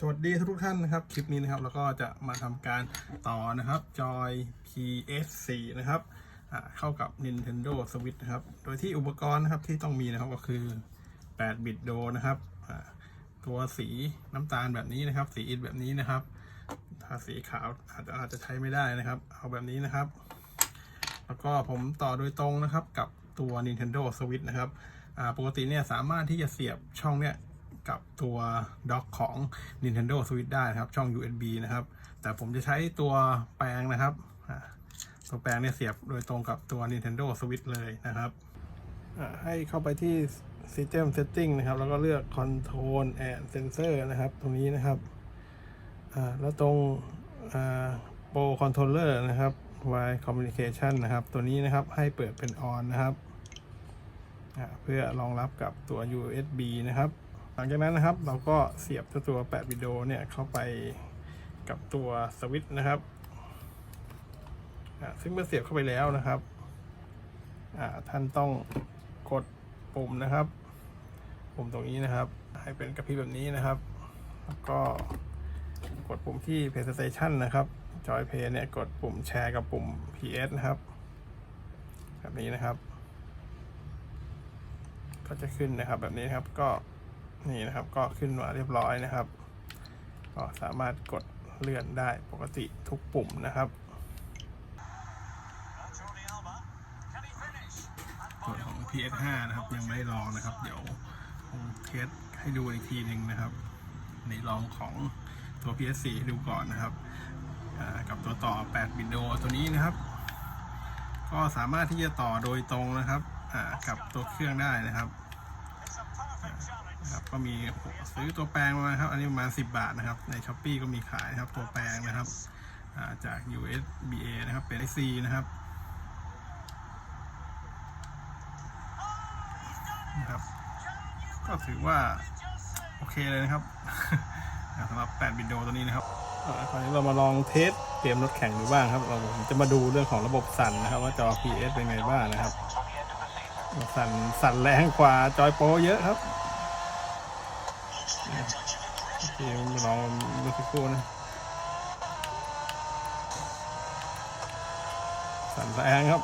สวัสดีทุกท่านนะครับ คลิปนี้นะครับเราก็จะมาทำการต่อนะครับจอย PS4 นะครับเข้ากับ Nintendo Switch นะครับ โดยที่อุปกรณ์นะครับที่ต้องมีนะครับก็คือ 8 บิตโดนะครับตัวสีน้ำตาลแบบนี้นะครับ สีอิฐแบบนี้นะครับ ถ้าสีขาวอาจจะอาจจะใช้ไม่ได้นะครับ เอาแบบนี้นะครับ แล้วก็ผมต่อโดยตรงนะครับกับตัว Nintendo Switch นะครับปกติเนี่ยสามารถที่จะเสียบช่องเนี่ย กับตัวด็อกของ Nintendo Switch ได้นะครับ ช่อง USB นะครับ แต่ผมจะใช้ตัวแปลงนะครับ ตัวแปลงเนี่ยเสียบโดยตรงกับตัว Nintendo Switch เลยนะครับ ให้เข้าไปที่ System Setting นะครับ แล้วก็เลือก Control and Sensor นะครับ ตรงนี้นะครับแล้วตรง Pro Controller นะครับ Wire Communication นะครับ ตัวนี้นะครับให้เปิดเป็น On นะครับ เพื่อรองรับกับตัว USB นะครับ หลังจากนั้นนะครับเราก็เสียบตัวแปะวิดีโอเนี่ยเข้าไปกับตัวสวิตช์นะครับ ซึ่งเมื่อเสียบเข้าไปแล้วนะครับ ท่านต้องกดปุ่มนะครับ ปุ่มตรงนี้นะครับ ให้เป็นกระพริบแบบนี้นะครับ แล้วก็กดปุ่มที่ PlayStation นะครับ Joy Play เนี่ยกดปุ่มแชร์กับปุ่ม PS นะครับ แบบนี้นะครับ ก็จะขึ้นนะครับแบบนี้นครับก็ นี่นะครับก็ขึ้นมาเรียบร้อยนะครับ ก็สามารถกดเลื่อนได้ปกติทุกปุ่มนะครับส่วนของ PS5 นะครับยังไม่ลองนะครับ เดี๋ยวผมเทสให้ดูอีกทีหนึ่งนะครับในลองของตัว PS4 ดูก่อนนะครับกับตัวต่อ 8 บิตโดตัวนี้นะครับ ก็สามารถที่จะต่อโดยตรงนะครับกับตัวเครื่องได้นะครับ ครับก็มีซื้อตัวแปลงมาครับ อันนี้ประมาณ 10 บาทนะครับ ใน s h อ p e e ก็มีขายนะครับ ตัวแปลงนะครับจาก USB-A นะครับ เป็น IC นะครับนะครับ ก็ถือว่าโอเคเลยนะครับสำหรับ 8 บิตโดตัวนี้นะครับอ่าคราวนี้เรามาลองเทสเกมรถแข่งดูบ้างครับ เราจะมาดูเรื่องของระบบสั่นนะครับ ว่าจอ PS เป็นไงบ้างนะครับ สั่นสั่นแรงกว่าจอยโปรเยอะครับ โอเคมาลองดูสักครู่นะสั่นแรงครับ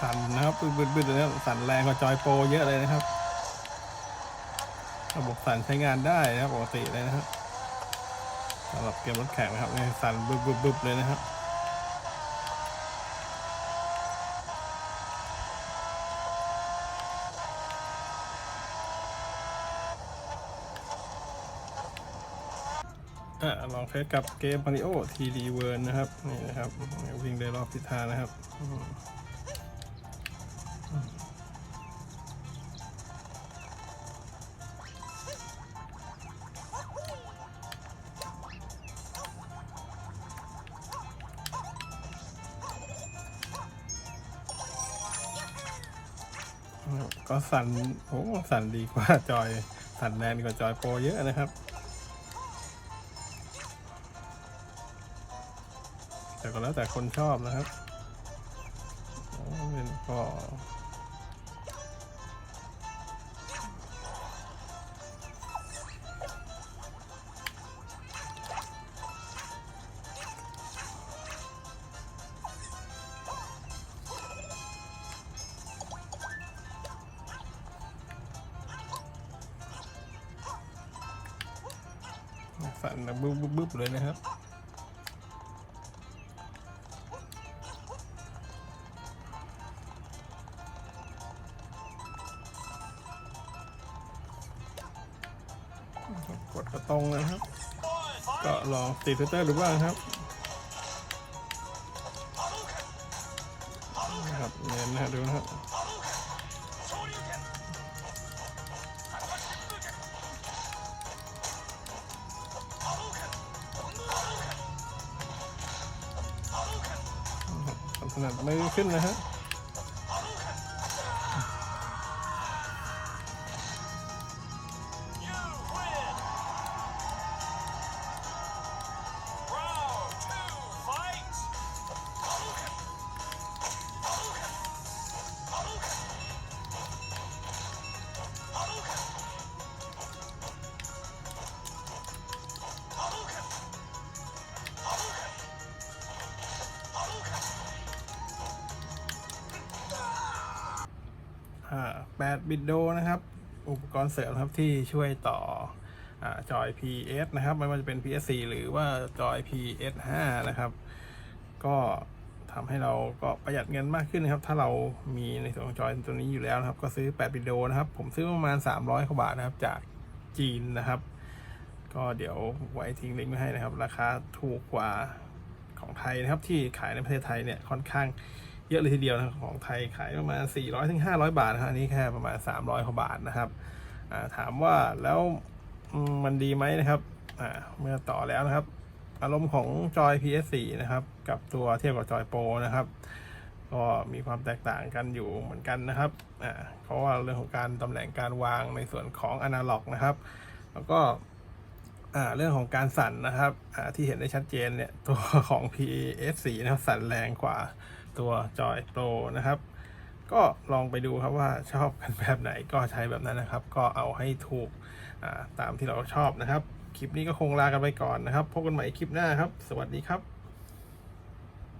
สั่นนะครับบึดๆๆเลยนะครับสั่นแรงกว่าจอยโปรเยอะเลยนะครับ ระบบสั่นใช้งานได้นะครับปกติเลยนะครับสำหรับเกมรถแข่งนะครับเนี่ยสั่นบึบๆเลยนะครับลองเทสกับเกม Mario 3D World นะครับ นี่นะครับวิ่งได้รอบทิศทางนะครับ ก็สั่นโอ้สั่นดีกว่าจอยสั่นแรงกว่าจอยโปรเยอะนะครับ แต่ก็แล้วแต่คนชอบนะครับอ๋อเป็นก็ สั่นแบบบึ๊บบึ๊บเลยนะครับกดกระตรงเลยนะครับ ก็ลองติดฟิลเตอร์ดูบ้างครับนะครับเน้นนะฮะดูนะครับ นะครับถนัดมือขึ้นนะฮะ 8บิตโดนะครับ อุปกรณ์เสริมครับที่ช่วยต่ออจอย PS นะครับ ไม่ว่าจะเป็น PS4 หรือว่าจอย PS5 นะครับ ก็ทำให้เราก็ประหยัดเงินมากขึ้นนะครับ ถ้าเรามีในส่วนของจอยตัวนี้อยู่แล้วนะครับ ก็ซื้อ 8 บิตโดนะครับ ผมซื้อประมาณ 300กว่าบาทนะครับ จากจีนนะครับ ก็เดี๋ยวไว้ทิ้งลิงก์ไว้ให้นะครับ ราคาถูกกว่าของไทยนะครับ ที่ขายในประเทศไทยเนี่ยค่อนข้าง เยอะเลยทีเดียวนะของไทยขายประมาณ 400ถึง500 บาทนะครับอันนี้แค่ประมาณ 300กว่าบาทนะครับถามว่าแล้วมันดีไหมนะครับเมื่อต่อแล้วนะครับ อารมณ์ของจอย PS4 นะครับ กับตัวเทียบกับจอยโปรนะครับก็มีความแตกต่างกันอยู่เหมือนกันนะครับอ่าเพราะว่าเรื่องของการตำแหน่งการวางในส่วนของอนาล็อกนะครับ แล้วก็อ่าเรื่องของการสั่นนะครับอ่าที่เห็นได้ชัดเจนเนี่ยตัวของ PS4 นะครับสั่นแรงกว่า ตัวจอยโปรนะครับ ก็ลองไปดูครับว่าชอบกันแบบไหนก็ใช้แบบนั้นนะครับ ก็เอาให้ถูกตามที่เราชอบนะครับ คลิปนี้ก็คงลากันไปก่อนนะครับ พบกันใหม่คลิปหน้าครับ สวัสดีครับ